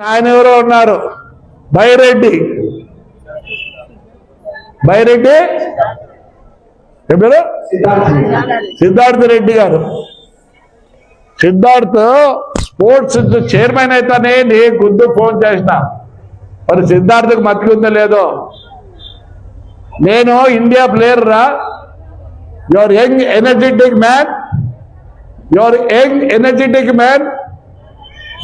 ఆయన ఎవరో ఉన్నారు? బైరెడ్డి. బైరెడ్డి? పేరు? సిద్ధార్థ రెడ్డి గారు. సిద్ధార్థ్ స్పోర్ట్స్ చైర్మన్ అయితేనే నీ గుద్దు ఫోన్ చేసిన. మరి సిద్ధార్థకు మతికి ఉందో లేదో? నేను ఇండియా ప్లేయర్ రా. Your young energetic man. Your young energetic man.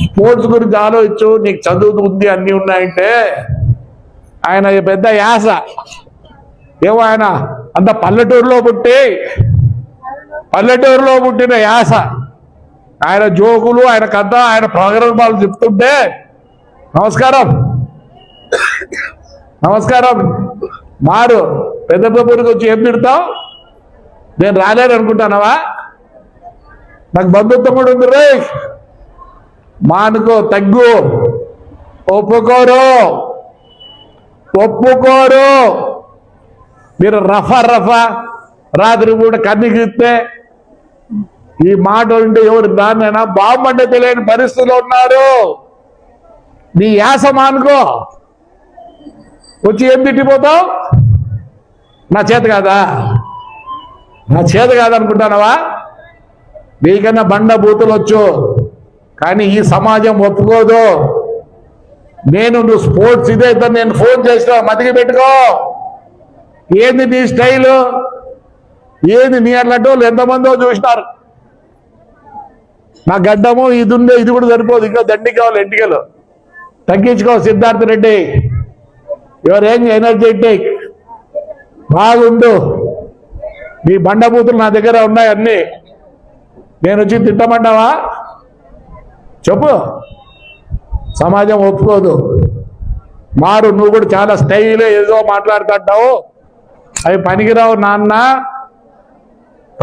Sports గురించి ఆలోచించు నీకు చదువు ఉంది అన్ని ఉన్నాయంటే ఆయన పెద్ద యాస. ఏమో ఆయన అంత పల్లెటూరులో పుట్టి పల్లెటూరులో పుట్టిన యాస. ఆయన జోకులు ఆయన కథ ఆయన ప్రోగ్రామాలు చెప్తుంటే నమస్కారం. నమస్కారం. మారు. పెద్ద పెద్దరికి వచ్చి ఏం తిడతావు? నేను రాలేను అనుకుంటానవా నాకు బంధుత్వం కూడా ఉంది రే మానుకో తగ్గు. ఒప్పుకోరు. ఒప్పుకోరు. మీరు రఫ రఫ రాత్రి పూట కన్నిగిస్తే ఈ మాట ఉంటే ఎవరు దాన్నైనా? బాగుంటే తెలియని పరిస్థితిలో ఉన్నారు. నీ యాస మానుకో. వచ్చి ఏం తిట్టిపోతావు? నా చేత కాదా? నా చేత కాదనుకుంటానవా నీకన్నా బండ బూతులు వచ్చు. కానీ ఈ సమాజం ఒప్పుకోదు. నేను నువ్వు స్పోర్ట్స్ ఇదైతే నేను ఫోన్ చేసినా మతికి పెట్టుకో. ఏంది నీ స్టైలు? ఏంది నీ అన్నట్టు వాళ్ళు ఎంతమందో చూసినారు. నా గడ్డము ఇది ఉండే ఇది కూడా సరిపోదు. ఇంకా దండి కావాలి ఎంటికలు తగ్గించుకో సిద్ధార్థ రెడ్డి. యువర్ ఏం ఎనర్జెటిక్. బాగుండు. నీ బండబూతులు నా దగ్గర ఉన్నాయి అన్నీ. నేను వచ్చి తిట్టమంటావా? చెప్పు. సమాజం ఒప్పుకోదు. మారు నువ్వు కూడా చాలా స్టైల్ ఏదో మాట్లాడుతుంటావు. అవి పనికిరావు నాన్న.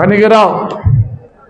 పనికిరావు.